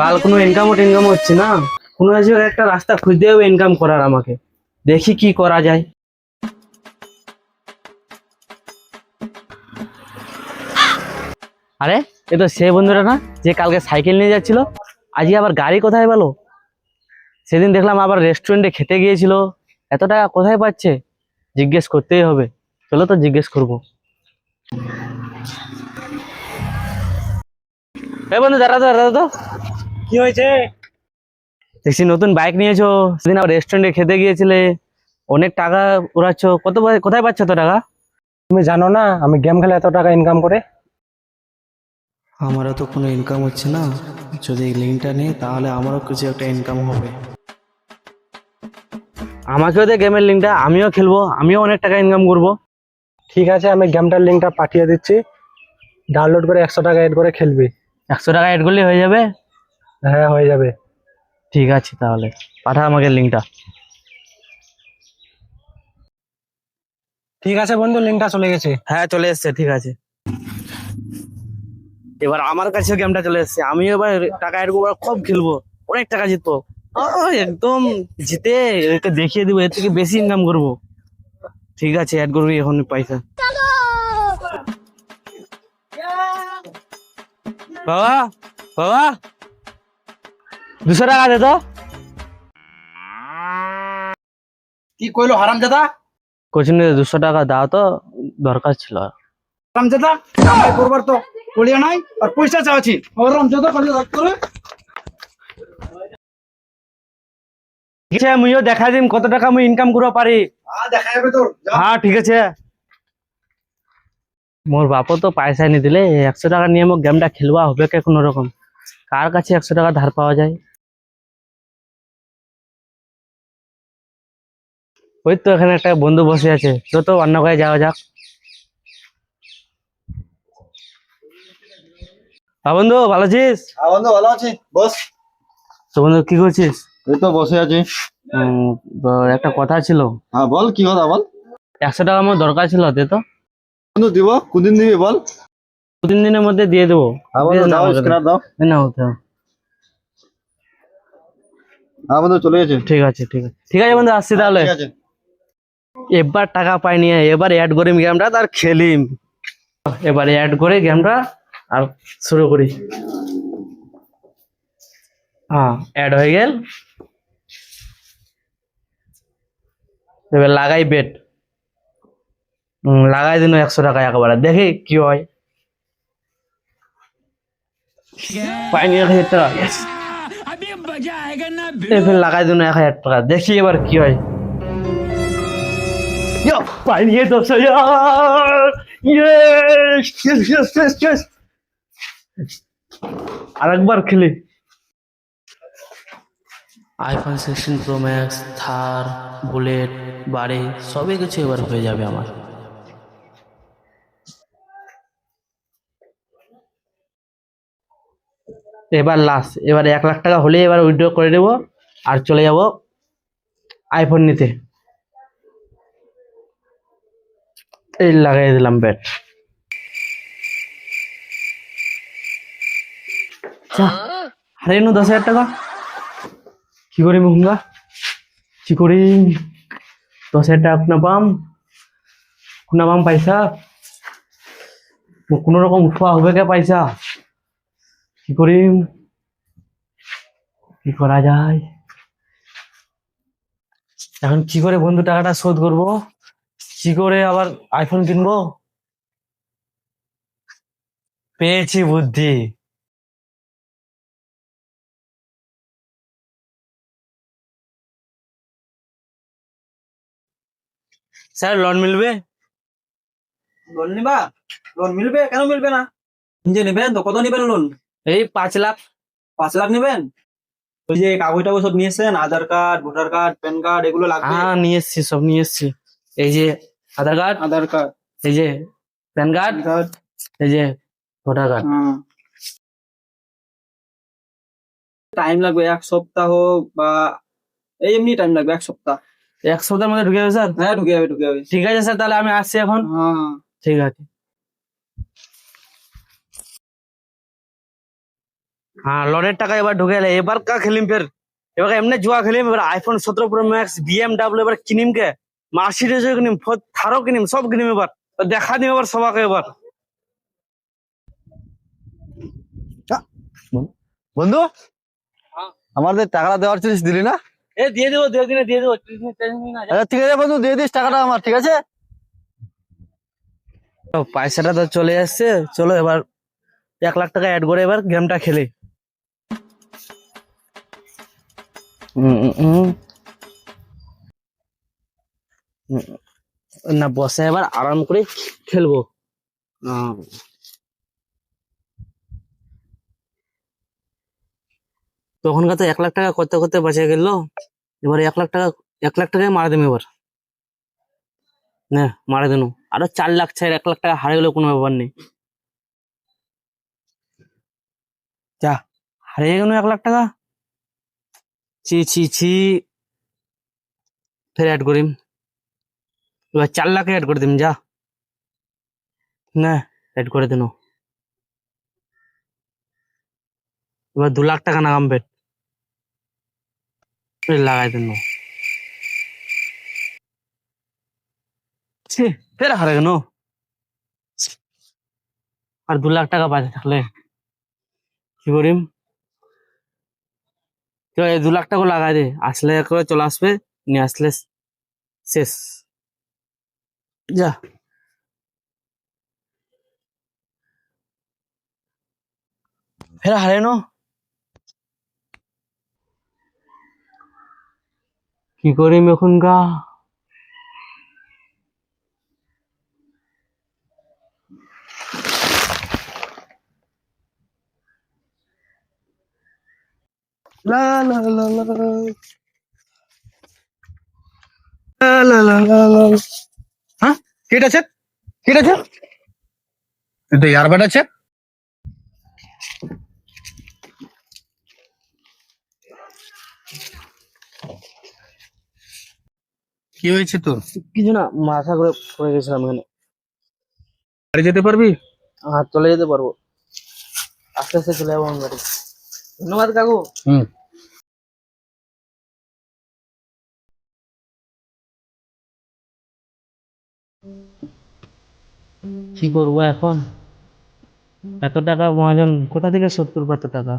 বাল কোনো ইনকাম টিনকাম হচ্ছে না। কোনো একটা রাস্তা খুঁজতে হবে ইনকাম করার আমাকে। দেখি কি করা যায়। আরে, এ তো সে বন্ধুরা না, যে কালকে সাইকেল নিয়ে যাচ্ছিল। আজকে আবার গাড়ি কোথায় পেল? সেদিন দেখলাম আবার রেস্টুরেন্টে খেতে গিয়েছিল। এত টাকা কোথায় পাচ্ছে? জিজ্ঞেস করতেই হবে। চলো তো জিজ্ঞেস করব। এ বন্ধু দাঁড়া দাঁড়া তো। কি হয়েছে? দেখছি নতুন বাইক নিয়েছো। সেদিন আবার রেস্টুরেন্টে খেতে গিয়েছিলে। অনেক টাকা উড়াচ্ছ। কত কোথায় পাচ্ছ তো টাকা? তুমি জানো না আমি গেম খেলে এত টাকা ইনকাম করে? আমারও তো কোনো ইনকাম হচ্ছে না। যদি লিঙ্কটা নেই তাহলে আমারও কিছু একটা ইনকাম হবে। আমাকেও দে গেমের লিঙ্কটা আমিও খেলব আমিও অনেক টাকা ইনকাম করব। ঠিক আছে আমি গেমটার লিঙ্কটা পাঠিয়ে দিচ্ছি। ডাউনলোড করে একশো টাকা এড করে খেলবি। একশো টাকা অ্যাড করলে হয়ে যাবে? হ্যাঁ হয়ে যাবে। ঠিক আছে তাহলে। পাঠা আমাকে লিঙ্কটা ঠিক আছে বন্ধু লিঙ্কটা চলে গেছে। হ্যাঁ চলে এসছে ঠিক আছে। এবার আমার কাছেও গেমটা চলে এসছে। আমি এবার টাকা অ্যাড করব খুব খেলব। অনেক টাকা জিতবো। একদম জিতে একে দেখিয়ে দিব এর থেকে বেশি ইনকাম করব। ঠিক আছে অ্যাড করবি এখন পয়সা। বাবা বাবা। দুশো টাকা দে তো। কি কইলো হারামজাদা? কোচিং দুশো টাকা দাও তো দরকার ছিল। কামাই করবার তো কলিয়া নাই আর পয়সা কলিয়া ঠিক আছে মুইও দেখা দিম কত টাকা মুই ইনকাম করতে পারি। আ দেখা যাবে তোর যা। হ্যাঁ ঠিক আছে। মোর বাপও তো পয়সা নি দিলে একশো টাকা নিয়ে মোক গেমটা খেলবা হবে কে কোনো রকম। কার কাছে একশো টাকা ধার পাওয়া যায়? ওই তো এখানে একটা বন্ধু বসে আছে তো তো অন্য কাছে যাওয়া যাক। বন্ধু ভালো আছিস? বন্ধু ভালো আছি বস। তো বন্ধু কি করছিস? এই তো বসে আছি। একটা কথা ছিল। হ্যাঁ বল কি কথা বল? একশো টাকা আমার দরকার ছিল দে তো। বন্ধু দিব? কোনদিন দিবি বল? দু তিন দিনের মধ্যে দিয়ে দেবো। দাও দাও দাও। এই নাও তো। চলে গেছে। ঠিক আছে ঠিক আছে। ঠিক আছে বন্ধু আসছি তাহলে। ঠিক আছে। এবার টাকা পাই নিয়ে এবার অ্যাড গেমটা এবারে অ্যাড করে গেমটা আর শুরু করি। হ্যাঁ অ্যাড হয়ে গেল। এবার লাগাই বেট লাগাই দিন একশো টাকা একবারে। দেখি কি হয়। পাইনি এক হাজার টাকা। দেখি এবার হয়! আরেকবার খেলি। IPhone sixteen pro max Thar bullet বাড়ি সবই কিছু এবার হয়ে যাবে আমার। এবার লাস্ট এবার এক লাখ টাকা হলে এবার উইথড্র করে দেবো আর চলে যাব আইফোন নিতে। এই লাগাই দিলাম ব্যাট হারিয়ে নো, দশ হাজার টাকা। কি করি মুহুঙ্গা কি করি? দশ হাজার টাকা কোনা পাম? কোনা পাম পয়সা? কোনো রকম উঠোয়া হবে কে পয়সা? কি করিম কি করা যায়? এখন কি করে বন্ধু টাকাটা শোধ করব? কি করে আবার আইফোন কিনবো? পেয়েছি বুদ্ধি। স্যার লোন মিলবে? লোন নিবা? লোন মিলবে? কেন মিলবে না? নিজে নেবেন তো কত নেবেন লোন এই পাঁচ লাখ। পাঁচ লাখ নেবেন? ওই যে কাগজ টাগজ সব নিয়ে এসছেন Aadhaar card voter card PAN card এগুলো লাগবে? হ্যাঁ নিয়ে এসছি সব নিয়ে এসছি। এই যে আধার কার্ড আধার কার্ড। এই যে প্যান কার্ড কার্ড। এই যে ভোটার কার্ড। টাইম লাগবে এক সপ্তাহ বা এই এমনি টাইম লাগবে এক সপ্তাহ। এক সপ্তাহের মধ্যে ঢুকে যাবে স্যার? হ্যাঁ ঢুকে যাবে ঢুকে যাবে। ঠিক আছে স্যার তাহলে আমি আসছি এখন। হ্যাঁ। ঠিক আছে। হ্যাঁ লোনের টাকা এবার ঢুকে এলে। এবার কা খেলিম ফের? এবার এমনি জুয়া খেলিম এবার আইফোন সতেরো প্রো ম্যাক্স বিএমডাব্লিউ এবার কিনিম কে? মার্সিডিজ কিনিম থারও কিনিম সব কিনিম এবার। দেখা দিম এবার সবাকে এবার। বন্ধু। আমাদের টাকাটা দেওয়ার জিনিস দিলি না? এ দিয়ে দেবো দিয়ে দিনে দিয়ে দেবো। আচ্ছা ঠিক আছে বন্ধু দিয়ে দিস টাকাটা আমার ঠিক আছে? পয়সাটা তো চলে আসছে চলো এবার এক লাখ টাকা অ্যাড করে এবার গেমটা খেলি। না বসে এবার আরাম করে খেলব। তখনকার তো এক লাখ টাকা করতে করতে বাঁচে গেল। এবার এক লাখ টাকা, এক লাখ টাকায় মারা দেবে এবার। না, মারা দেন আরও চার লাখ চার এক লাখ টাকা হারে গেলেও কোনো ব্যাপার নেই। যা, হারিয়ে গেল এক লাখ টাকা। ছি ছি ছি। ফের অ্যাড করিম। এবার চার লাখে অ্যাড করে দিম, যা। না অ্যাড করে দিন। এবার দু লাখ টাকা নাগাম পেট লাগাই দিন। ফের হারে গেল আর দু লাখ টাকা বাঁচে থাকলে কি করিম? এই দু লাখ টাকা লাগাই দে, আসলে করে চলে আসবে, নিয়ে আসলে শেষ। যা। ফের হারে নো। কি করিম এখন গা La la la la. La la la la হ্যাঁ কেটা কি হয়েছে তো কিছু না মাথা করে পড়ে গেছিলাম এখানে। বাড়ি যেতে পারবি? হ্যাঁ চলে যেতে পারব। আস্তে আস্তে চলে যাব আমি বাড়ি। ধন্যবাদ কাকু। হুম। কি করব এখন? এত টাকা মহাজন কোথা থেকে সত্তর কত টাকা?